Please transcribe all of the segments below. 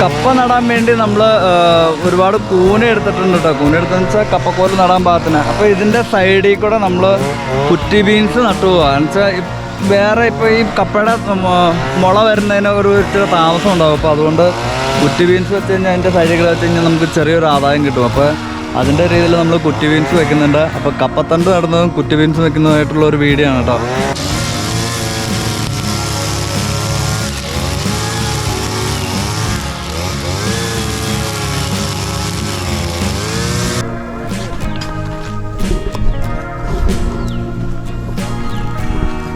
കപ്പ നടാൻ വേണ്ടി നമ്മൾ ഒരുപാട് കൂന എടുത്തിട്ടുണ്ട് കേട്ടോ കൂന എടുത്തെന്ന് വെച്ചാൽ കപ്പക്കോൽ നടാൻ പാകത്തിന്. അപ്പോൾ ഇതിന്റെ സൈഡിൽ കൂടെ നമ്മൾ കുറ്റി ബീൻസ് നട്ടു പോകാം എന്ന് വെച്ചാൽ വേറെ ഇപ്പോൾ ഈ കപ്പയുടെ മുള വരുന്നതിന് ഒരു ഇച്ചിരി താമസം ഉണ്ടാവും. അപ്പോൾ അതുകൊണ്ട് കുറ്റി ബീൻസ് വെച്ച് കഴിഞ്ഞാൽ അതിന്റെ സൈഡിൽ വെച്ച് കഴിഞ്ഞാൽ നമുക്ക് ചെറിയൊരു ആദായം കിട്ടും. അപ്പോൾ അതിന്റെ രീതിയിൽ നമ്മൾ കുറ്റി ബീൻസ് വെക്കുന്നുണ്ട്. അപ്പോൾ കപ്പത്തണ്ട് നടുന്നതും കുറ്റി ബീൻസ് വെക്കുന്നതുമായിട്ടുള്ള ഒരു വീഡിയോ ആണ് കേട്ടോ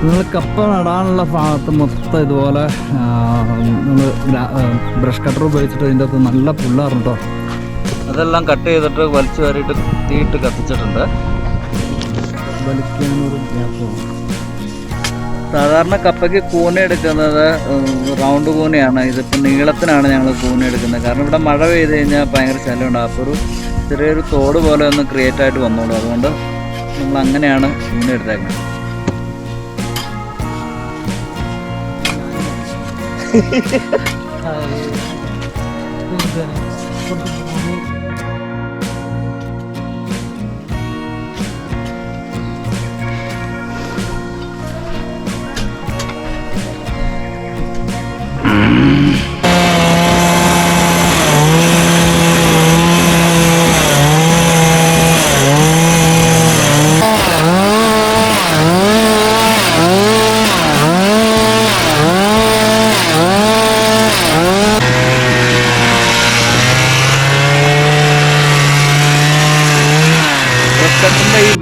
നിങ്ങൾ കപ്പ നടാനുള്ള ഭാഗത്ത് മൊത്തം ഇതുപോലെ നമ്മൾ ബ്രഷ് കട്ടർ ഉപയോഗിച്ചിട്ട് ഇതിന്റെ അകത്ത് നല്ല പുള്ളാറുണ്ടോ കേട്ടോ അതെല്ലാം കട്ട് ചെയ്തിട്ട് വലിച്ചു കയറിയിട്ട് തീയിട്ട് കത്തിച്ചിട്ടുണ്ട്. സാധാരണ കപ്പയ്ക്ക് കൂന എടുക്കുന്നത് റൗണ്ട് കൂനയാണ് ഇതിപ്പോൾ നീളത്തിനാണ് ഞങ്ങൾ കൂന എടുക്കുന്നത്. കാരണം ഇവിടെ മഴ പെയ്ത് കഴിഞ്ഞാൽ ഭയങ്കര ശല്യമുണ്ടാകും അപ്പോൾ ഒരു ചെറിയൊരു തോട് പോലെ ഒന്ന് ക്രിയേറ്റ് ആയിട്ട് വന്നോളൂ. അതുകൊണ്ട് നമ്മൾ അങ്ങനെയാണ് കൂന എടുത്തേക്കുന്നത്. റെസ്റ്റോറന്റിന്റെ ഈ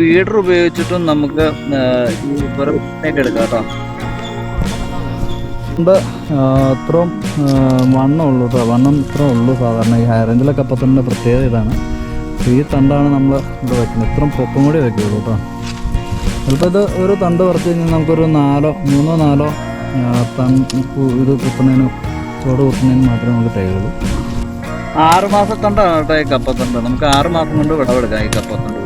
വീഡർ ഉപയോഗിച്ചിട്ടും നമുക്ക് എടുക്കാം കേട്ടോ. ഉണ്ട് ഇത്രയും വണ്ണം ഉള്ളൂ കേട്ടോ. വണ്ണം ഇത്ര ഉള്ളൂ സാധാരണ ഈ ഹൈ റേഞ്ചിലൊക്കെ അപ്പം തന്നെ പ്രത്യേകത ഇതാണ്. ഈ തണ്ടാണ് നമ്മൾ ഇവിടെ വയ്ക്കുന്നത് ഇത്രയും പൊക്കം കൂടി വയ്ക്കുള്ളൂ കേട്ടോ. ചിലപ്പോൾ ഇത് ഒരു തണ്ട് പറിച്ച് കഴിഞ്ഞാൽ നമുക്കൊരു നാലോ മൂന്നോ നാലോ തണ്ട് ഇത് കുത്തുന്നതിന് ചോട് കുത്തുന്നതിന് മാത്രമേ നമുക്ക് തികയുള്ളൂ ആറ് മാസത്തണ്ടാണ് കേട്ടോ ഈ കപ്പത്തണ്ട്. നമുക്ക് ആറ് മാസം കൊണ്ട് വിളവെടുക്കാം ഈ കപ്പത്തണ്ട്.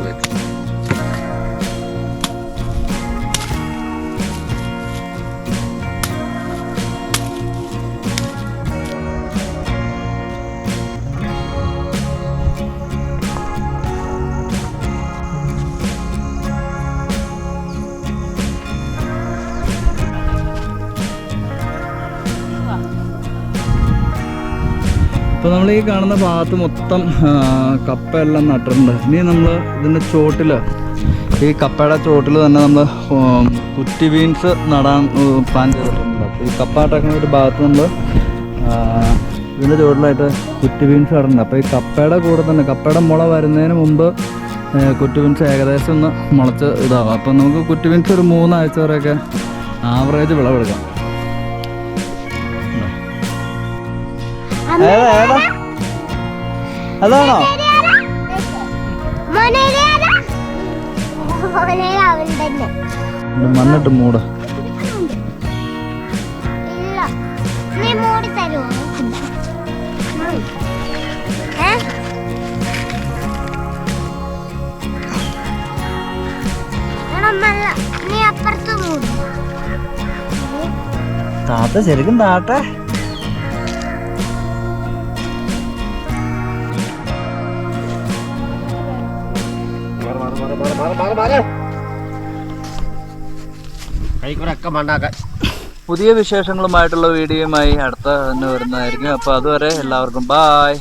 ഇപ്പോൾ നമ്മൾ ഈ കാണുന്ന ഭാഗത്ത് മൊത്തം കപ്പ കപ്പയെല്ലാം നട്ടിട്ടുണ്ട്. ഇനി നമ്മൾ ഇതിന്റെ ചോട്ടിൽ ഈ കപ്പയുടെ ചോട്ടിൽ തന്നെ നമ്മൾ കുറ്റി ബീൻസ് നടാൻ പ്ലാൻ ചെയ്തിട്ടുണ്ട്. അപ്പോൾ ഈ കപ്പ നട്ടാക്കുന്ന ഒരു ഭാഗത്ത് നമ്മൾ ഇതിന്റെ ചോട്ടിലായിട്ട് കുറ്റി ബീൻസ് നടുന്നുണ്ട്. അപ്പോൾ ഈ കപ്പയുടെ കൂടെ തന്നെ കപ്പയുടെ മുള വരുന്നതിന് മുമ്പ് കുറ്റി ബീൻസ് ഏകദേശം ഒന്ന് മുളച്ച് ഇതാവും. അപ്പോൾ നമുക്ക് കുറ്റി ബീൻസ് ഒരു മൂന്നാഴ്ച വരെയൊക്കെ ആവറേജ് വിളവെടുക്കാം. ഏതാ ഏതാ അതാണോ? മണ്ണിട്ട് മൂടി. താത്ത ശരിക്കും താട്ടെ. കൈക്കൂടൊക്കെ മണ്ണാക്കാൻ. പുതിയ വിശേഷങ്ങളുമായിട്ടുള്ള വീഡിയോയുമായി അടുത്ത തന്നെ വരുന്നതായിരിക്കും. അപ്പോൾ അതുവരെ എല്ലാവർക്കും ബായ്